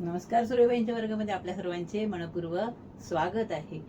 नमस्कार सूर्यबाईंच्या वर्गामध्ये आपल्या सर्वांचे मनपूर्वक स्वागत आहे.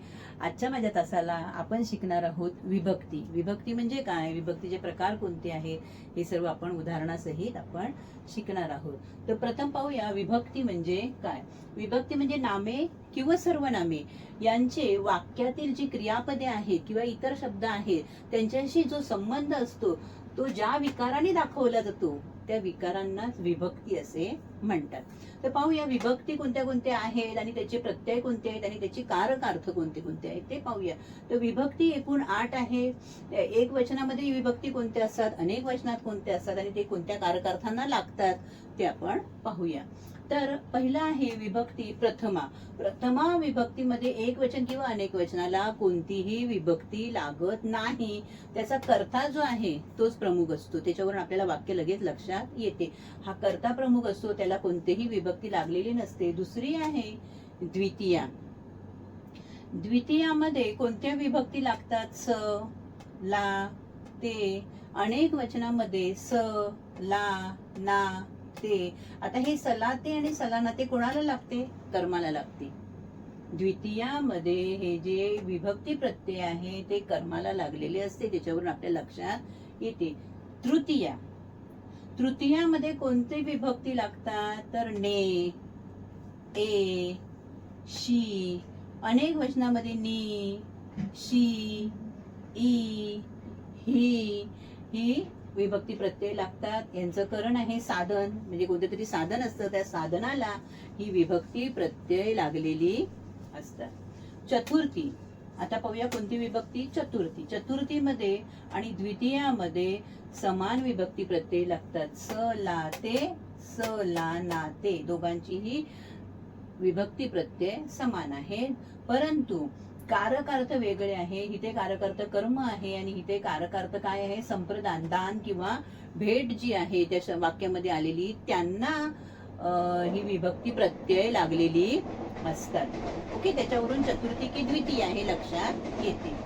आजच्या माझ्या तासाला आपण शिकणार आहोत विभक्ती. विभक्ती म्हणजे काय? विभक्तीचे प्रकार कोणते आहेत? हे सर्व आपण उदाहरणासहित आपण शिकणार आहोत. तर प्रथम पाहूया विभक्ती म्हणजे काय? विभक्ती म्हणजे नामे किंवा सर्वनामे. यांचे वाक्यातील जी क्रियापदे आहेत किंवा इतर शब्द आहेत त्यांच्याशी जो संबंध असतो तो ज्या विकाराने दाखवला जातो त्या विकारांनाच विभक्ती असे म्हणतात. तर पाहूया विभक्ती कोणत्या कोणत्या आहेत आणि त्याचे प्रत्यय कोणते आहेत आणि त्याचे कारक अर्थ कोणते कोणते आहेत ते पाहूया. तर विभक्ती एकूण आठ आहे. एक वचनामध्ये विभक्ती कोणत्या असतात? अनेक वचनात कोणते असतात? आणि ते कोणत्या कारकार्थांना लागतात? ते आपण पाहूया. तर पहिला आहे विभक्ती प्रथमा. प्रथमा विभक्तीमध्ये एक वचन किंवा अनेक वचनाला कोणतीही विभक्ती लागत नाही. त्याचा कर्ता जो आहे तोच प्रमुख असतो. त्याच्यावरून आपल्याला वाक्य लगेच लक्षात येते. हा कर्ता प्रमुख असतो त्याला कोणतीही विभक्ती लागलेली नसते. दुसरी आहे द्वितीया. द्वितीयामध्ये कोणत्या विभक्ती लागतात? स ला ते. अनेक वचनामध्ये स ला ना लागते. आता हे सलाते आणि सलाना ते कोणाला लागते? कर्माला लागते. द्वितीयामध्ये हे जे विभक्ती प्रत्यय आहे ते कर्माला लागलेले असते. त्याच्यावरून आपल्या लक्षात येते. तृतीया. तृतीयामध्ये कोणते विभक्ती लागतात? तर ने ए शी. अनेक वचनामध्ये नी शी ई ही. ही विभक्ती प्रत्यय लागतात. यांचं करण आहे साधन. म्हणजे कोणतं तरी साधन असतं. त्या साधनाला ही विभक्ती प्रत्यय लागलेली असतात. चतुर्थी. आता पाहूया कोणती विभक्ती? चतुर्थी. चतुर्थीमध्ये आणि द्वितीयामध्ये समान विभक्ती प्रत्यय लागतात. स ला ते स ला ना ते. दोघांचीही विभक्ती प्रत्यय समान आहे परंतु कारकार्थ वेगळे आहे इथे कारकार्थ कर्म आहे आणि इथे कारकार्थ काय आहे? संप्रदान दान किंवा भेट जी आहे त्या वाक्यामध्ये आलेली त्यांना ही विभक्ती प्रत्यय लागलेली असतात. ओके त्याच्यावरून चतुर्थी की द्वितीय हे लक्षात येते.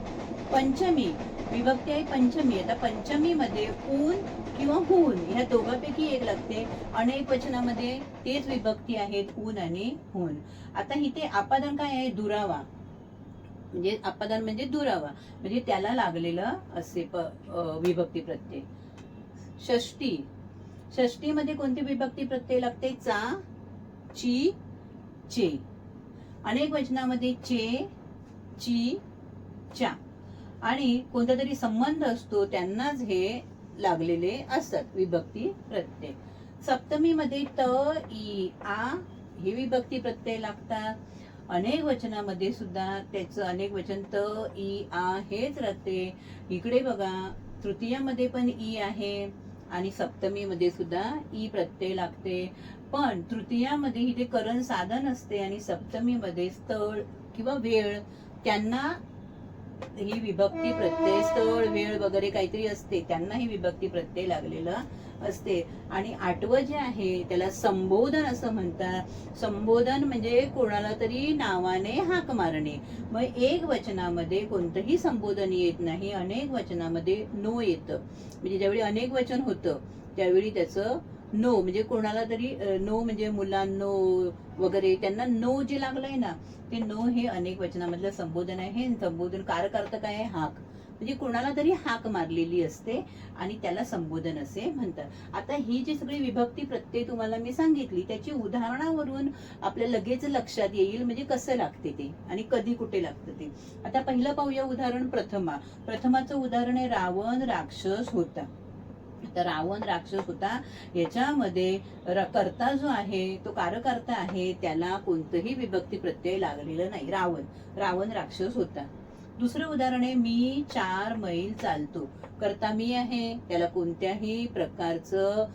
पंचमी विभक्ती आहे पंचमी. आता पंचमीमध्ये ऊन किंवा हून ह्या दोघांपैकी एक लागते. अनेक वचनामध्ये तेच विभक्ती आहेत ऊन आणि हून. आता इथे आपादन काय आहे? दुरावा. म्हणजे आपादन म्हणजे दुरावा. म्हणजे त्याला लागलेलं असे प- विभक्ती प्रत्यय. षष्टी. षष्टीमध्ये कोणती विभक्ती प्रत्यय लागते? चा ची चे. अनेक वचनामध्ये चे ची चा आणि कोणता तरी संबंध असतो त्यांनाच हे लागलेले असतात विभक्ती प्रत्यय. सप्तमीमध्ये त ई आ हे विभक्ती प्रत्यय लागतात. अनेक वचनामध्ये सुद्धा त्याचं अनेक वचन त ई आ हेच राहते. इकडे बघा तृतीयामध्ये पण ई आहे आणि सप्तमीमध्ये सुद्धा ई प्रत्यय लागते. पण तृतीयामध्ये इथे करण साधन असते आणि सप्तमीमध्ये स्थळ किंवा वेळ त्यांना ही विभक्ती प्रत्यय स्थळ वेळ वगैरे काहीतरी असते. त्यांना ही विभक्ती प्रत्यय लागलेलं असते. आणि आठवं जे आहे त्याला संबोधन असं म्हणतात. संबोधन म्हणजे कोणाला तरी नावाने हाक मारणे. मग एक वचनामध्ये कोणतंही संबोधन येत नाही अनेक वचनामध्ये नो येतं. म्हणजे ज्यावेळी अनेक वचन होतं त्यावेळी त्याचं नो म्हणजे कोणाला तरी नो म्हणजे मुलांनो वगैरे त्यांना नो जे लागलंय ना ते नो हे अनेक वचनामधलं संबोधन आहे. संबोधन कारक काय आहे हाक. म्हणजे कोणाला तरी हाक मारलेली असते आणि त्याला संबोधन असे म्हणतात. आता ही जी सगळी विभक्ती प्रत्यय तुम्हाला मी सांगितली त्याची उदाहरणावरून आपल्या लगेच लक्षात येईल म्हणजे कसं लागते ते आणि कधी कुठे लागतं ते. आता पहिलं पाहूया उदाहरण प्रथमा. प्रथमाचं उदाहरण आहे रावण राक्षस होता. तर रावण राक्षस होता. याच्यामध्ये र- कर्ता जो आहे तो कारकर्ता आहे त्याला कोणतंही विभक्ती प्रत्यय लागलेलं नाही. रावण रावण राक्षस होता. दुसरं उदाहरण आहे मी चार मैल चालतो. करता मी आहे त्याला कोणत्याही प्रकारचं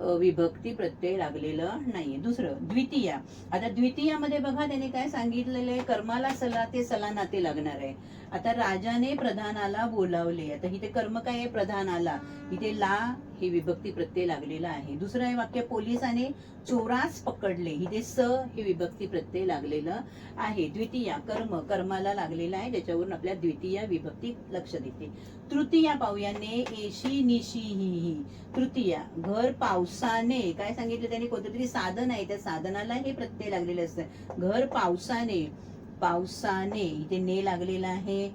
विभक्ती प्रत्यय लागलेलं नाहीये. दुसरं द्वितीया. आता द्वितीयामध्ये बघा त्याने काय सांगितलेलं आहे कर्माला सला ते सला नाते लागणार आहे. आता राजाने प्रधानाला बोलावले. आता इथे कर्म काय आहे? प्रधानाला. इथे ला हे विभक्ती प्रत्यय लागलेला आहे. दुसरं आहे वाक्य पोलिसाने चोरास पकडले. इथे स हे विभक्ती प्रत्यय लागलेलं आहे. द्वितीया कर्म. कर्माला लागलेला आहे. त्याच्यावरून आपल्या द्वितीया विभक्ती लक्ष देते. तृतीया पाहूया ने एशी निशी ही ही. तृतीया घर पावसाने. काय सांगितलं त्यांनी? कोणतं तरी साधन आहे त्या साधनाला हे प्रत्यय लागलेलं असतं. घर पावसाने. पावसाने. इथे ने लागलेला आहे.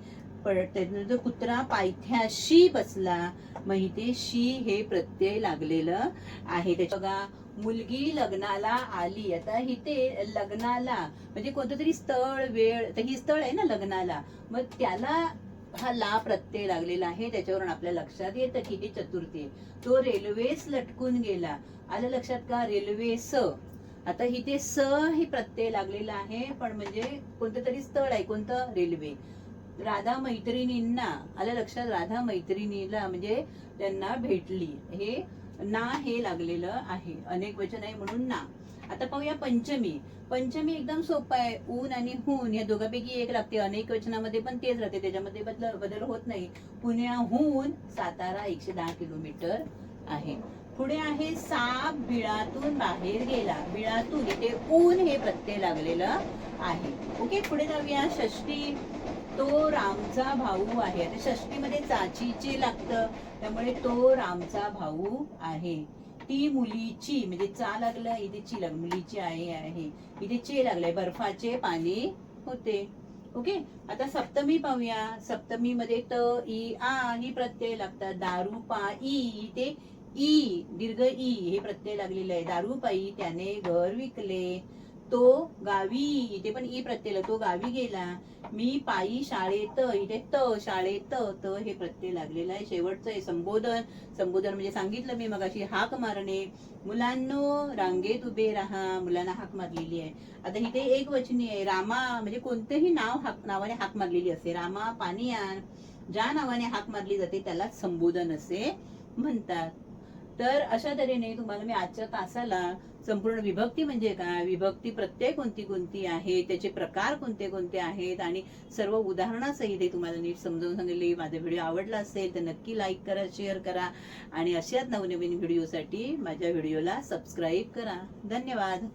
परत त्यानंतर कुत्रा पायथ्याशी बसला. मग इथे शी हे प्रत्यय लागलेलं आहे. त्याच्या बघा मुलगी लग्नाला आली. आता इथे लग्नाला. म्हणजे कोणतं तरी स्थळ वेळ. तर ही स्थळ आहे ना लग्नाला. मग त्याला हा ला प्रत्यय लागलेला आहे त्याच्यावरून आपल्या लक्षात येतं की ही चतुर्थी आहे. तो रेल्वेस लटकून गेला. आलं लक्षात का? रेल्वे स आता इथे स हे प्रत्यय लागलेला आहे पण म्हणजे कोणतं तरी स्थळ आहे कोणतं? रेल्वे. राधा मैत्रिणींना आलं लक्षात? राधा मैत्रिणीला म्हणजे त्यांना भेटली. हे ना हे लागलेलं आहे. अनेक वचन आहे म्हणून ना. आता पाहूया पंचमी. पंचमी एकदम सोपं आहे. ऊन आणि हून या दोघांपैकी एक लागते. अनेक वचनामध्ये पण तेच राहते. त्याच्यामध्ये बदल बदल होत नाही. पुण्याहून सातारा एकशे दहा किलोमीटर आहे. पुढे आहे साप बिळातून बाहेर गेला. बिळातून इथे ऊन हे प्रत्यय लागलेलं आहे. ओके पुढे जाऊया. षष्टी तो रामचा भाऊ आहे. आता षष्टीमध्ये चाचीचे लागतं. त्यामुळे तो रामचा भाऊ आहे. ती मुलीची म्हणजे चा लागलं इथे ची मुलीची आई आहे इथे चे लागलंय बर्फाचे पाणी होते. ओके? आता सप्तमी पाहूया. सप्तमी मध्ये त ई आ ही प्रत्यय लागतात. दारू पा ई इथे ई दीर्घ ई हे प्रत्यय लागलेले आहे. दारू पायी त्याने घर विकले. तो गावी इथे पण ई प्रत्यय तो गावी गेला. मी पायी शाळेत इथे त शाळेत त हे प्रत्यय लागलेलं आहे. शेवटचं आहे संबोधन. संबोधन म्हणजे सांगितलं मी मगाशी हाक मारणे. मुलांनो रांगेत उभे राहा. मुलांना हाक मारलेली आहे. आता इथे एक वचनी आहे. रामा म्हणजे कोणतेही नाव हाक नावाने हाक मारलेली असते. रामा पाणी ज्या नावाने हाक मारली जाते त्याला संबोधन असे म्हणतात. तर अशा तऱ्हेने तुम्हाला मी आजच्या तासाला संपूर्ण विभक्ती म्हणजे काय? विभक्ती प्रत्यय कोणती कोणती आहे? त्याचे प्रकार कोणते कोणते आहेत? आणि सर्व उदाहरणासहित हे तुम्हाला नीट समजावून सांगितले. माझा व्हिडिओ आवडला असेल तर नक्की लाईक करा शेअर करा. आणि अशाच नवनवीन व्हिडिओसाठी माझ्या व्हिडिओला सबस्क्राईब करा. धन्यवाद.